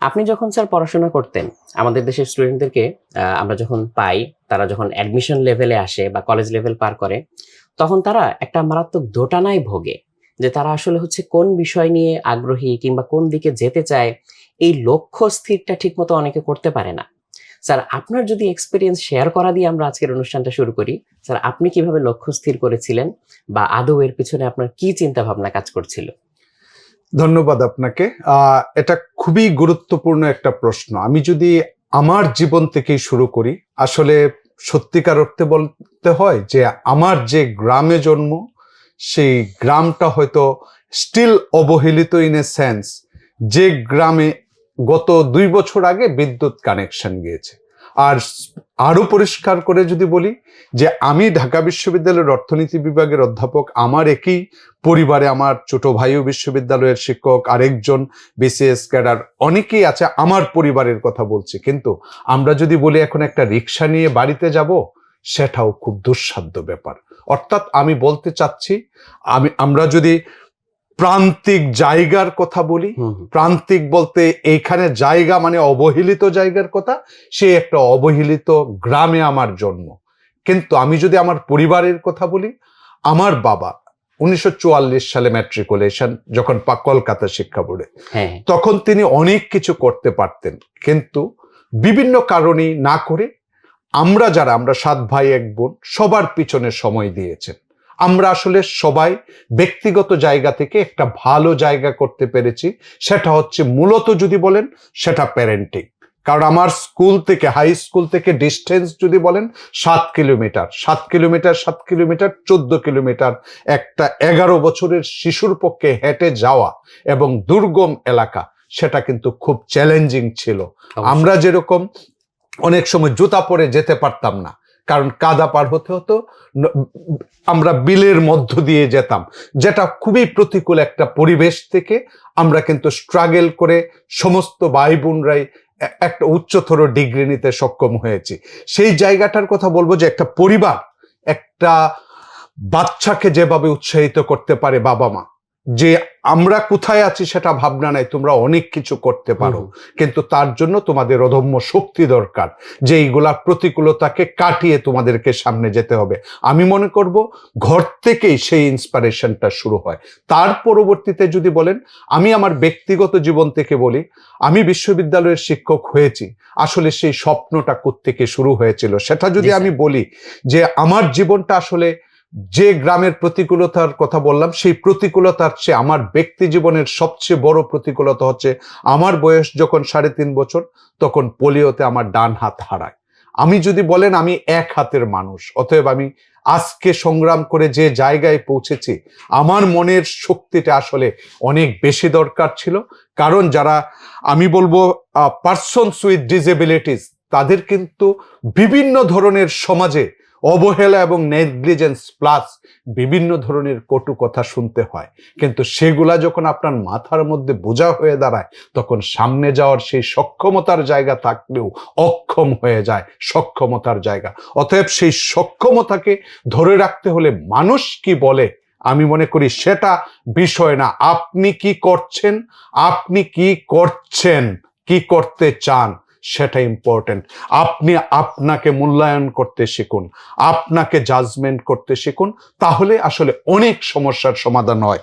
আপনি যখন স্যার পড়াশোনা করতেন, আমাদের দেশের স্টুডেন্টদেরকে আমরা যখন পাই, তারা যখন অ্যাডমিশন লেভেলে আসে বা কলেজ লেভেল পার করে, তখন তারা একটা মারাত্মক দোটানায় ভোগে যে তারা আসলে হচ্ছে কোন বিষয় নিয়ে আগ্রহী কিংবা কোন দিকে যেতে চায়, এই লক্ষ্য স্থিরটা ঠিকমতো অনেকে করতে পারে না। স্যার, আপনার যদি এক্সপিরিয়েন্স শেয়ার করা দিয়ে আমরা আজকের অনুষ্ঠানটা শুরু করি, স্যার, আপনি কীভাবে লক্ষ্য স্থির করেছিলেন বা আদৌ এর পিছনে আপনার কি চিন্তা ভাবনা কাজ করছিল? ধন্যবাদ আপনাকে। এটা খুবই গুরুত্বপূর্ণ একটা প্রশ্ন। আমি যদি আমার জীবন থেকেই শুরু করি, আসলে সত্যিকার অর্থে বলতে হয় যে, আমার যে গ্রামে জন্ম, সেই গ্রামটা হয়তো স্টিল অবহেলিত ইন এ সেন্স যে গ্রামে গত দুই বছর আগে বিদ্যুৎ কানেকশন গিয়েছে। আর আরও পরিষ্কার করে যদি বলি যে আমি ঢাকা বিশ্ববিদ্যালয়ের অর্থনীতি বিভাগের অধ্যাপক, আমার একই পরিবারে আমার ছোট ভাইও বিশ্ববিদ্যালয়ের শিক্ষক, আরেকজন বিসিএস ক্যাডার, অনেকেই আছে আমার পরিবারের কথা বলছি। কিন্তু আমরা যদি বলি এখন একটা রিক্সা নিয়ে বাড়িতে যাব, সেটাও খুব দুঃসাধ্য ব্যাপার। অর্থাৎ আমি বলতে চাচ্ছি, আমি, আমরা যদি প্রান্তিক জায়গার কথা বলি। প্রান্তিক বলতে এইখানে জায়গা মানে অবহেলিত জায়গার কথা সে একটা অবহেলিত গ্রামে আমার জন্ম। কিন্তু আমি যদি আমার পরিবারের কথা বলি আমার বাবা উনিশশো চুয়াল্লিশ সালে ম্যাট্রিকুলেশন যখন পা কলকাতা শিক্ষা বোর্ডে হ্যাঁ। তখন তিনি অনেক কিছু করতে পারতেন। কিন্তু বিভিন্ন কারণেই না করে আমরা যারা আমরা সাত ভাই এক বোন সবার পিছনে সময় দিয়েছেন। আমরা আসলে সবাই ব্যক্তিগত জায়গা থেকে একটা ভালো জায়গা করতে পেরেছি। সেটা হচ্ছে মূলত যদি বলেন সেটা প্যারেন্টিং কারণ আমার স্কুল থেকে হাই স্কুল থেকে ডিস্টেন্স যদি বলেন সাত কিলোমিটার। সাত কিলোমিটার সাত কিলোমিটার চোদ্দ কিলোমিটার একটা এগারো বছরের শিশুর পক্ষে হেঁটে যাওয়া এবং দুর্গম এলাকা সেটা কিন্তু খুব চ্যালেঞ্জিং ছিল। আমরা যেরকম অনেক সময় জুতা পরে যেতে পারতাম না। কারণ কাদা পার হতে হতো আমরা বিলের মধ্য দিয়ে যেতাম। যেটা খুবই প্রতিকূল একটা পরিবেশ থেকে আমরা কিন্তু স্ট্রাগেল করে সমস্ত ভাই বোনরাই একটা উচ্চতর ডিগ্রি নিতে সক্ষম হয়েছি। সেই জায়গাটার কথা বলব যে একটা পরিবার একটা বাচ্চাকে যেভাবে উৎসাহিত করতে পারে বাবা মা যে আমরা কোথায় আছি সেটা ভাবনা নাই তোমরা অনেক কিছু করতে পারো। কিন্তু তার জন্য তোমাদের অধম্য শক্তি দরকার যে এইগুলা প্রতিকূলতাকে কাটিয়ে তোমাদেরকে সামনে যেতে হবে। আমি মনে করব ঘর থেকেই সেই ইন্সপিরেশনটা শুরু হয়। তার পরবর্তীতে যদি বলেন আমি আমার ব্যক্তিগত জীবন থেকে বলি আমি বিশ্ববিদ্যালয়ের শিক্ষক হয়েছি। আসলে সেই স্বপ্নটা থেকে শুরু হয়েছিল? সেটা যদি আমি বলি যে আমার জীবনটা আসলে যে গ্রামের প্রতিকূলতার কথা বললাম, সেই প্রতিকূলতার চেয়ে আমার ব্যক্তি জীবনের সবচেয়ে বড় প্রতিকূলতা হচ্ছে আমার বয়স যখন সাড়ে তিন বছর, তখন পোলিওতে আমার ডান হাত হারায়। আমি যদি বলেন আমি এক হাতের মানুষ, অতএব আমি আজকে সংগ্রাম করে যে জায়গায় পৌঁছেছি, আমার মনের শক্তিটা আসলে অনেক বেশি দরকার ছিল। কারণ যারা, আমি বলব পার্সনস উইথ ডিসেবিলিটিস তাদের কিন্তু বিভিন্ন ধরনের সমাজে অবহেলা এবং নেগলিজেন্স প্লাস বিভিন্ন ধরনের কটু কথা শুনতে হয়। কিন্তু সেগুলা যখন আপনার মাথার মধ্যে বোঝা হয়ে দাঁড়ায়, তখন সামনে যাওয়ার সেই সক্ষমতার জায়গা থাকলেও অক্ষম হয়ে যায়, সক্ষমতার জায়গা। অতএব সেই সক্ষমতাকে ধরে রাখতে হলে মানুষ কি বলে? আমি মনে করি সেটা বিষয় না। আপনি কি করছেন? আপনি কি করছেন? কি করতে চান? সেটা ইম্পর্টেন্ট আপনি আপনাকে মূল্যায়ন করতে শিখুন, আপনাকে জাজমেন্ট করতে শিখুন, তাহলে আসলে অনেক সমস্যার সমাধান হয়।